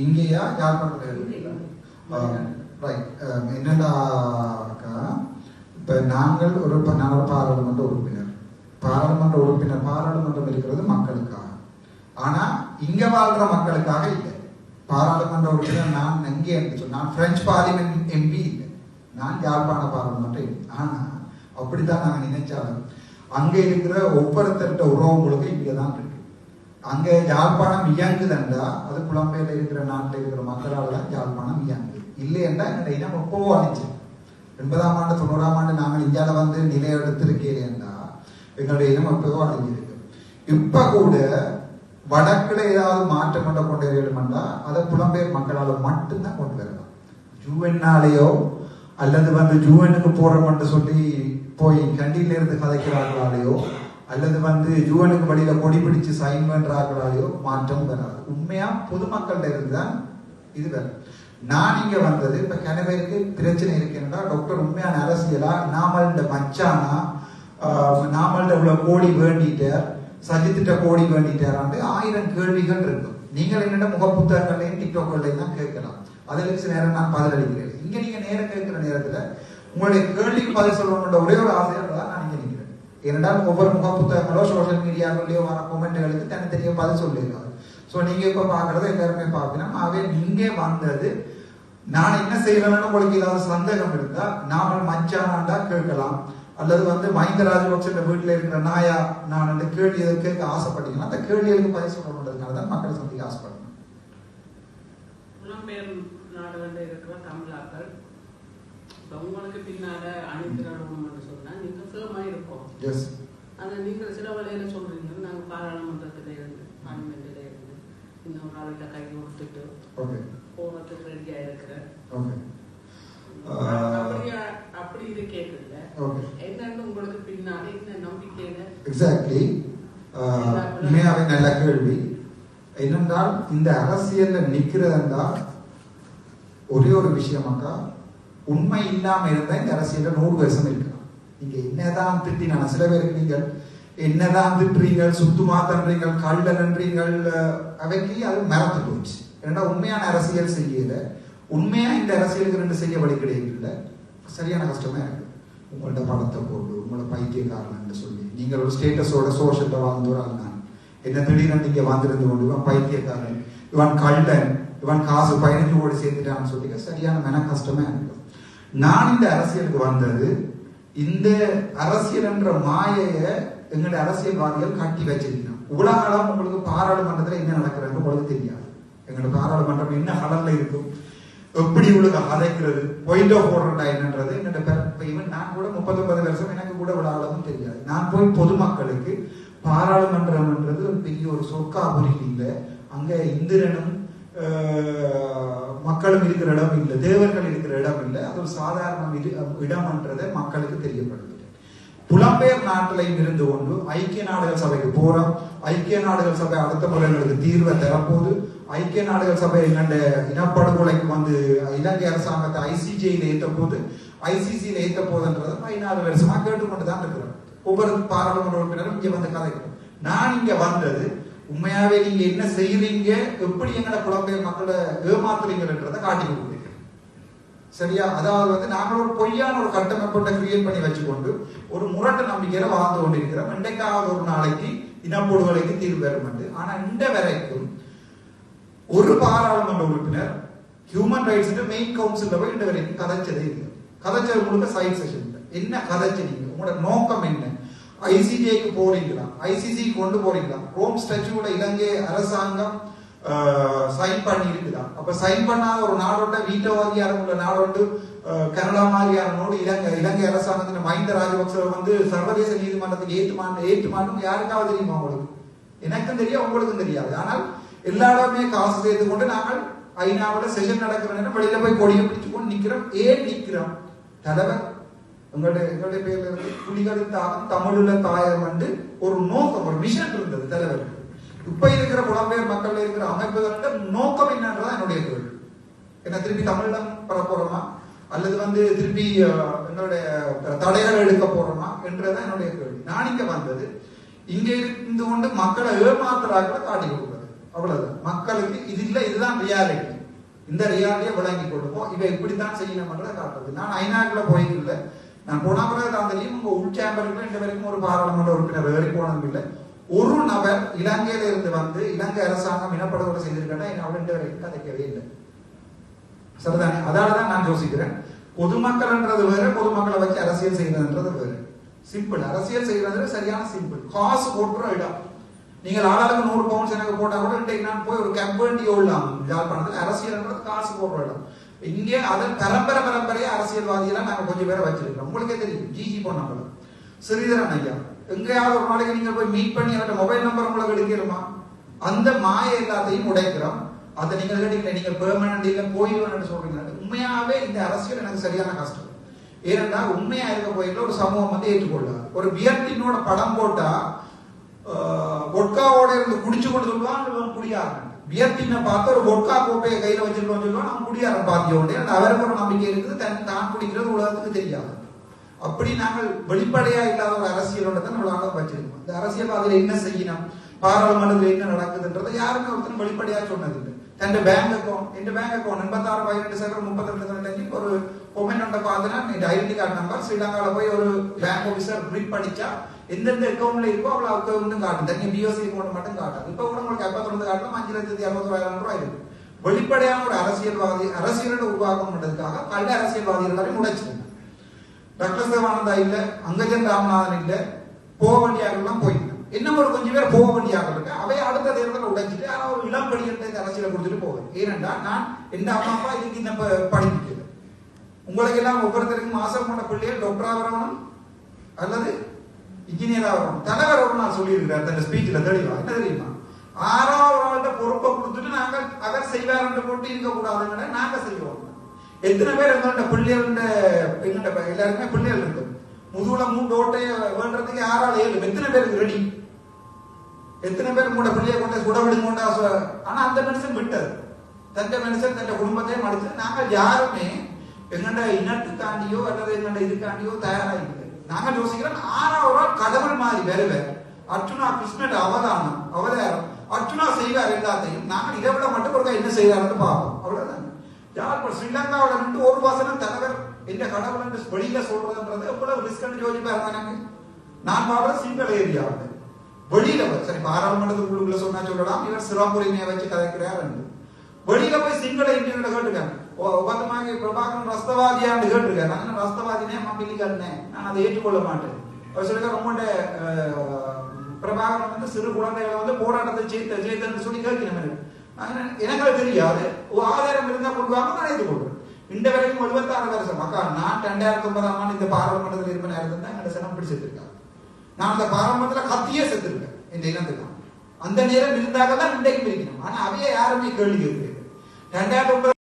இங்கேயா. ரைட் என்னடாக்கா இப்போ நாங்கள் ஒரு ஒரு பாராளுமன்ற உறுப்பினர். பாராளுமன்ற உறுப்பினர் பாராளுமன்றம் இருக்கிறது மக்களுக்காக. ஆனா இங்க வாழ்ற மக்களுக்காக இல்லை. பாராளுமன்ற உறுப்பினர் நான் எங்கே சொன்ன நான் பிரெஞ்சு பார்லிமெண்ட் எம்பி இல்லை. நான் யாழ்ப்பாண பாராளுமன்ற MP. ஆனா அப்படித்தான் நாங்க நினைச்சாலும் அங்க இருக்கிற ஒவ்வொருத்தர்கிட்ட உறவுகளுக்கு இங்கே தான் இருக்கு. அங்க யாழ்ப்பாணம் இயங்குதுன்றா அது புலம்பெயர்ல இருக்கிற நாட்டில் இருக்கிற மக்களால் தான் யாழ்ப்பாணம் இயங்குது. இல்லையென்றா எங்களுடைய இனம் எப்பவோ அழிச்சு எண்பதாம் ஆண்டு தொண்ணூறாம் ஆண்டு நாங்கள் இந்தியாவில் வந்து நிலை எடுத்திருக்கிறேன்டா எங்களுடைய இனம் எப்பவோ அழிஞ்சிருக்கு இப்ப கூட வடக்குல ஏதாவது மாற்றம் கொண்ட கொண்டு வரணும்னா அதை புலம்பெயர் மக்களால் மட்டும்தான் கொண்டு வரலாம். ஜூஎன்னாலேயோ அல்லது வந்து ஜூவனுக்கு போறோம்னு சொல்லி போய் கண்டியிலிருந்து கதைக்கிறார்களாலேயோ அல்லது வந்து ஜூவனுக்கு வழியில கொடி பிடிச்சு சைன் பண்றார்களாலேயோ மாற்றம் வராது. உண்மையா பொதுமக்கள்கிட்ட இருந்து தான் இது வரும். நான் இங்க வந்தது இப்ப கிணவருக்கு பிரச்சனை இருக்குன்னா டாக்டர் உண்மையான அரசியலா நாமள்ட மச்சானா ஆஹ், நாமள்ட இவ்வளவு கோடி வேண்டிட்டார் சஜித்திட்ட கோடி வேண்டிட்டாராண்டு ஆயிரம் கேள்விகள் இருக்கும். நீங்கள் என்னென்ன முக புத்தகங்களையும் டிக்டாக்கள்லையும் தான் கேட்கலாம். அதில் சில நேரம் நான் பதில் அளிக்கிறேன். இங்க நீங்க நேரம் கேட்கிற நேரத்துல உங்களுடைய கேள்விக்கு பதில் சொல்லணுன்ற ஒரே ஒரு ஆசையாக தான் நான் இங்க ஏனென்றால் ஒவ்வொரு முக புத்தகங்களோ சோஷியல் மீடியாவிலேயோ வர கொமெண்ட்களுக்கு தனித்தனியாக பதில் சொல்லியிருக்காங்க. ஸோ நீங்கள் இப்போ பார்க்குறது எல்லாருமே பார்க்கணும். ஆகவே நீங்கள் வந்தது நான் என்ன செய்யறேன்னு உங்களுக்கு ஏதாவது சந்தேகம் இருந்தால் நாமல் மச்சானாண்டா கேட்கலாம். அல்லது வந்து மஹிந்த ராஜபக்ச வீட்டில் இருக்கிற நாயா நான் அந்த கேள்வி கேட்க ஆசைப்பட்டீங்கன்னா அந்த கேள்விகளுக்கு பதில் சொல்லணுன்றதுனால தான் மக்கள் சந்திக்க ஆசைப்படுறேன் புலம்பெயர் நாடுகளில் இருக்கிற தமிழாக்கள் உங்களுக்கு பின்னால அணிதிரளணும்னு சொன்னா நீங்க சேமா இருக்கும் எஸ் ஆனா நீங்க சில வேலையில சொல்றீங்க நாங்க பாராளுமன்றத்துல இருந்து பார்லிமெண்ட்ல இருந்து இன்னொரு நாளைக்கு கை கொடுத்துட்டு போறதுக்கு ரெடியா இருக்கிறேன் அப்படி இது கேட்கல. என்னன்னு உங்களுக்கு பின்னால என்ன நம்பிக்கையில? எக்ஸாக்ட்லி உண்மையாவே நல்ல கேள்வி. என்னென்றால் இந்த அரசியல்ல நிக்கிறதா ஒரே ஒரு விஷயமாக்கா உண்மை இல்லாமல் இருந்தால் இந்த அரசியலில் நூறு வருஷம் இருக்கலாம் நீங்க என்னதான் திட்டினா சில பேருக்கு நீங்கள் என்னதான் திட்டுறீங்க சுத்து மாத்தன்றீங்க கள்ளன்றீங்கள் அவைக்கு அது மறந்து போச்சு. ஏன்னா உண்மையான அரசியல் செய்யல. உண்மையா இந்த அரசியலுக்கு ரெண்டு செய்ய வழி கிடையாது சரியான கஷ்டமா இருக்கு. உங்கள்ட்ட பணத்தை போட்டு உங்களை பைத்தியக்காரன் சொல்லி. நீங்கள் ஒரு ஸ்டேட்டஸோட சோஷத்தை வாழ்ந்து ஒரு நான் என்ன திடீர்னு நீங்க வந்திருந்து கொண்டு இவன் பைத்தியக்காரன் இவன் கள்ளன் இவன் காசு பதினஞ்சு கோடி சேர்த்துட்டான்னு சொல்லி சரியான மன கஷ்டமா இருக்கு. நான் இந்த அரசியலுக்கு வந்தது இந்த அரசியல் என்ற மாயைய எங்களுடைய அரசியல்வாதிகள் கட்டி வச்சிருக்கணும் உலகளம் உங்களுக்கு பாராளுமன்றத்துல என்ன நடக்கிறது உங்களுக்கு தெரியாது. எங்களோட பாராளுமன்றம் என்ன கடல்ல இருக்கும்? எப்படி உங்களுக்கு அதைக்கிறது பொயிண்டோ போடுறா என்னன்றது என்னோட ஈவன் நான் கூட முப்பத்தொன்பது வருஷம் எனக்கு கூட விழாவும் தெரியாது. நான் போய் பொதுமக்களுக்கு பாராளுமன்றம்ன்றது ஒரு பெரிய ஒரு சொர்க்காபுரி இல்லை. அங்க இந்திரனும் மக்களும் இருக்கிற இடம் இல்லை தேவர்கள் இருக்கிற இடம் இல்லை. அது ஒரு சாதாரண இடம்ன்றதை மக்களுக்கு தெரியப்படுத்துகிறேன் புலம்பெயர் நாட்டிலையும் இருந்து கொண்டு ஐக்கிய நாடுகள் சபைக்கு போறோம். ஐக்கிய நாடுகள் சபை அடுத்த முறை எங்களுக்கு தீர்வை தரப்போது ஐக்கிய நாடுகள் சபை எங்களுடைய இனப்படுகொலைக்கு வந்து இலங்கை அரசாங்கத்தை ஐசிஜியில் ஏற்ற போது ஐசிசியில் ஏற்ற போதுன்றதை பதினாறு வருஷமா கேட்டுக்கொண்டு தான் இருக்கிறோம். ஒவ்வொரு பாராளுமன்ற உறுப்பினரும் இங்கே வந்து கதைக்கிறோம். நான் இங்க வந்தது உண்மையாவே நீங்க என்ன செய்யறீங்க? எப்படி எங்களை புலம்பெயர் மக்களை ஏமாத்துறீங்கன்றதை காட்டி கொடுக்குறீங்க சரியா? அதாவது வந்து நாங்கள் ஒரு பொய்யான ஒரு கட்டமைப்பை கிரியேட் பண்ணி வச்சுக்கொண்டு ஒரு முரட்டு நம்பிக்கையில வாழ்ந்து கொண்டிருக்கிறோம். இன்றைக்காவது ஒரு நாளைக்கு இனப்படுகொலைக்கு தீர்வு வரும் ஆனா இந்த வரைக்கும் ஒரு பாராளுமன்ற உறுப்பினர் ஹியூமன் ரைட்ஸ் மெயின் கவுன்சில் போய் இந்த வரைக்கும் கதைச்சதே இல்லை. கதைச்சது முழுக்க சைட் செஷன் என்ன கதைச்சீங்க உங்களோட நோக்கம் என்ன? ஐசிஜேக்கு போறீங்களா ஐசிசி கொண்டு போறீங்களா ரோம் ஸ்டாச்சுல இலங்கை அரசாங்கம் சைன் பண்ணி இருக்குதா அப்ப சைன் பண்ணாத ஒரு நாடோட வீட்டவாதியாரம் உள்ள நாடோடு கனடா கனடா மாதிரியானோடு இலங்கை இலங்கை அரசாங்கத்தின் மஹிந்த ராஜபக்ச வந்து சர்வதேச நீதிமன்றத்துக்கு ஏற்று ஏற்றுமானும் யாருக்காவது தெரியுமா உங்களுக்கு? எனக்கும் தெரியும் உங்களுக்கும் தெரியாது. ஆனால் எல்லா இடமே காசு சேர்த்து கொண்டு நாங்கள் ஐநாவோட செஷன் நடக்கிற வெளியில போய் கொடியை பிடிச்சு கொண்டு நிக்கிறோம். ஏன் நிக்கிறோம்? தலைவர் எங்களுடைய எங்களுடைய பேர்ல இருந்து புலிகளின் தாகம் தமிழுள்ள தாயம் வந்து ஒரு நோக்கம் ஒரு மிஷன் இருந்தது தலைவருக்கு. இப்ப இருக்கிற புலம்பெயர் மக்கள் இருக்கிற அமைப்புகளோட நோக்கம் என்னன்றதான் என்னுடைய கேள்வி. என்ன திருப்பி தமிழிடம் பெற அல்லது வந்து திருப்பி என்னுடைய தடைகள் எடுக்க போறோமா என்றதான் என்னுடைய கேள்வி. நான் இங்க வந்தது இங்க இருந்து கொண்டு மக்களை ஏமாத்துறாக்களை காட்டி கொடுக்குறது அவ்வளவுதான். மக்களுக்கு இது இல்லை இதுதான் ரியாலிட்டி இந்த ரியாலிட்டியை விளங்கி கொள்ளுவோம். இவை இப்படித்தான் செய்யணும்ன்றதை காட்டுறது. நான் ஐநாக்குள்ள போயிருக்கல நான் போன கூட தான் தெரியும் உங்க உள் சேம்பருக்கு இந்த வரைக்கும் ஒரு பாராளுமன்ற உறுப்பினர் ஏறி போனதும் இல்லை. ஒரு நபர் இலங்கையில இருந்து வந்து இலங்கை அரசாங்கம் இனப்படுகொலை செய்திருக்கேன்னா என்ன இந்த வரைக்கும் கதைக்கவே இல்லை. சரிதானே? அதாலதான் நான் யோசிக்கிறேன். பொதுமக்கள்ன்றது வேற பொதுமக்களை வச்சு அரசியல் செய்யறதுன்றது வேற. சிம்பிள் அரசியல் செய்யறது சரியான சிம்பிள் காசு போட்டுற இடம். நீங்கள் ஆளாளுக்கு நூறு பவுன்ஸ் எனக்கு போட்டா கூட நான் போய் ஒரு கம்பெனி ஓடலாம் யாழ்ப்பாணத்தில் அரசியல்ன்றது காசு போடுற இடம். இங்கே அதன் பரம்பரை பரம்பரையா அரசியல்வாதியெல்லாம் நாங்க கொஞ்சம் பேரை வச்சிருக்கோம் உங்களுக்கே தெரியும். ஜிஜி போனவங்க ஸ்ரீதரன் ஐயா. எங்கேயாவது ஒரு நாளைக்கு நீங்க போய் மீட் பண்ணி அவர்கிட்ட மொபைல் நம்பர் உங்களுக்கு எடுக்கிறோமா அந்த மாய எல்லாத்தையும் உடைக்கிறோம். அதை நீங்க கேட்டீங்க நீங்க பெர்மனன்ட் இல்ல போயிடுவேன் சொல்றீங்க உண்மையாவே இந்த அரசியல் எனக்கு சரியான கஷ்டம். ஏன்னா உண்மையா இருக்க போயில ஒரு சமூகம் வந்து ஏற்றுக்கொள்ளாது ஒரு வியர்ட்டினோட படம் போட்டா ஒட்காவோட இருந்து குடிச்சு கொண்டு சொல்லுவான் இவன் குடியாரன் வியர்ட்டினை பார்த்து ஒரு ஒட்கா கோப்பையை கையில வச்சிருக்கோம் சொல்லுவான் அவன் குடியாரன் பாத்தியோட அவருக்கு ஒரு நம்பிக்கை இருக்குது. தன் தான் குடிக்கிறது உலகத்துக்கு தெரியாது. அப்படி நாங்கள் வெளிப்படையா இல்லாத ஒரு அரசியலோட தான் நம்மளால வச்சிருக்கோம். இந்த அரசியல் அதில் என்ன செய்யணும்? பாராளுமன்றத்தில் என்ன நடக்குதுன்றதை யாருமே ஒருத்தரும் வெளிப்படையா சொன்னதில்லை. தன் பேங்க் அக்கௌண்ட் என் பேங்க் அக்கௌண்ட் எண்பத்தாறு பதினெட்டு சைபர் முப்பத்தி ரெண்டு தொண்ணூத்தஞ்சு ஒரு கொமெண்ட் பார்த்தீங்கன்னா இந்த ஐடென்டி கார்டு நம்பர் ஸ்ரீலங்காவில் போய் ஒரு பேங்க் ஆஃபீஸர் ரீட் படிச்சா எந்தெந்த அக்கௌண்ட்ல இருக்கோ அவ்வளோ அக்கௌண்ட் காட்டும். தனி பிஓசி அக்கௌண்ட் மட்டும் காட்டும் இப்போ கூட உங்களுக்கு எப்பத்தி காட்டலாம் அஞ்சு ஆயிரத்தி அறுபத்தோராயிரம் ரூபாய் இருக்கு வெளிப்படையான ஒரு அரசியல்வாதி அரசியலோட உருவாக்கம் பண்ணதுக்காக பல அரசியல்வாதிகள் எல்லாரையும் உடைச்சிருந்தாங்க டாக்டர் சிவானந்தா இல்ல அங்கஜன் ராமநாதன் இல்ல போக வேண்டியாக்கெல்லாம் போயிட்டாங்க இன்னும் ஒரு கொஞ்சம் பேர் போக வேண்டியாக இருக்கு. அவை அடுத்த தேர்தலில் உடைச்சிட்டு ஆனா ஒரு இளம் படிக்கிற இந்த அரசியலை கொடுத்துட்டு போவேன் ஏனென்றா நான் எந்த அம்மா அப்பா இதுக்கு இந்த படிப்பு உங்களுக்கு எல்லாம் ஒவ்வொருத்தருக்கும் ஆசை கொண்ட பிள்ளைகள் டாக்டரா வரணும் அல்லது இன்ஜினியரா வரணும் தலைவர் நான் சொல்லியிருக்கிறேன். அந்த ஸ்பீச்சில் தெளிவா. என்ன தெரியுமா? ஆறாவது பொறுப்பை கொடுத்துட்டு நாங்கள் அவர் செய்வார் போட்டு இருக்க கூடாதுங்கிற நாங்க செய்வோம். எத்தனை பேர் எங்கள்கிட்ட பிள்ளைகள எங்கள்கிட்ட எல்லாருமே பிள்ளைகள் இருக்கு. முதுகுல மூன்று ஓட்டைய வேண்டதுக்கு யாரால ஏழு எத்தனை பேருக்கு ரெடி எத்தனை பேர் உங்களோட பிள்ளைய கொண்டு சுட விடுங்கோண்டா ஆனா அந்த மனுஷன் விட்டது தந்த மனுஷன் தன் குடும்பத்தையும் அடிச்சு நாங்கள் யாருமே எங்கண்ட இனத்துக்காண்டியோ அல்லது எங்கள்ட இதுக்காண்டியோ தயாராகிட்டு நாங்க யோசிக்கிறோம் ஆறாவது கடவுள் மாதிரி வேற வேற. அர்ஜுனா கிருஷ்ணன் அவதானம் அவதாரம். அர்ச்சுனா செய்வார் எல்லாத்தையும். நாங்கள் இதை மட்டும் ஒருக்கா என்ன செய்யறாருன்னு பார்ப்போம். அவ்வளவுதான். யார் ஸ்ரீலங்காவில இருந்து ஒரு வாசனம் தலைவர் என்ன கடவுள் என்று வெளியில சொல்றதுன்றது எவ்வளவு ரிஸ்க் யோசிப்பாரு எனக்கு நான் பாடுற சிங்கள ஏரியாவில் வெளியில போய் சரி பாராளுமன்றத்துக்கு உள்ளுக்குள்ள சொன்னா சொல்லலாம் இவர் சிறப்புரிமையை வச்சு கதைக்கிறார் என்று. வெளியில போய் சிங்கள இந்தியர்கிட்ட கேட்டுக்காங்க ஒவ்வொருத்தமாக பிரபாகரன் ரஸ்தவாதியான்னு கேட்டிருக்காரு. நான் ரஸ்தவாதினே மம்பிலிக்கண்ணே நான் அதை ஏற்றுக்கொள்ள மாட்டேன். அவர் சொல்லிக்க ரொம்ப பிரபாகரன் வந்து சிறு குழந்தைகளை வந்து போராட்டத்தை ஜெயித்த ஜெயித்தன்னு சொல்லி கேட்கிறேன் எனக்கு தெரியாது. ஆதாரம் இருந்தா கொண்டு வாங்க நான் கொள்வேன் இந்த வரைக்கும் எழுபத்தாறு வருஷம். மக்கா நான் ரெண்டாயிரத்தி ஒன்பதாம் ஆண்டு இந்த பாராளுமன்றத்தில் நேரத்தில் தான் என்னோட சனம் பிடி செத்துருக்காங்க நான் அந்த பாராளுமன்றத்தில் கத்தியே செத்துருக்கேன் இந்த இனத்துக்கு அந்த நேரம் இருந்தாக தான் இன்றைக்கு பிரிக்கணும் ஆனா அவைய யாருமே கேள்வி கேட்கிறேன் ரெண்டாயிரத்தி ஒன்பது